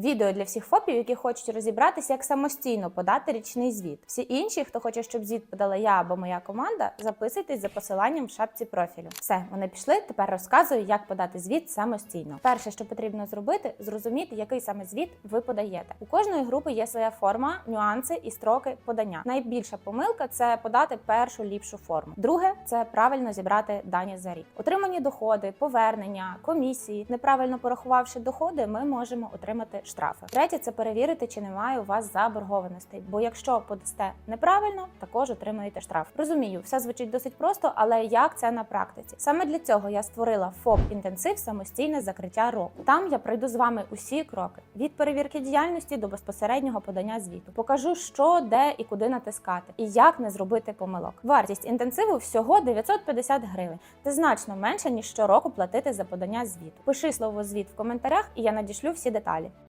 Відео для всіх ФОПів, які хочуть розібратися, як самостійно подати річний звіт. Всі інші, хто хоче, щоб звіт подала я або моя команда, записуйтесь за посиланням в шапці профілю. Все, вони пішли. Тепер розказую, як подати звіт самостійно. Перше, що потрібно зробити, зрозуміти, який саме звіт ви подаєте. У кожної групи є своя форма, нюанси і строки подання. Найбільша помилка це подати першу ліпшу форму. Друге це правильно зібрати дані за рік. Отримані доходи, повернення, комісії. Неправильно порахувавши доходи, ми можемо отримати штрафи. Третє це перевірити, чи немає у вас заборгованостей. Бо якщо подасте неправильно, також отримаєте штраф. Розумію, все звучить досить просто, але як це на практиці? Саме для цього я створила ФОП інтенсив самостійне закриття року. Там я пройду з вами усі кроки від перевірки діяльності до безпосереднього подання звіту. Покажу, що, де і куди натискати, і як не зробити помилок. Вартість інтенсиву всього 950 гривень. Це значно менше ніж щороку платити за подання звіту. Пиши слово звіт в коментарях, і я надішлю всі деталі.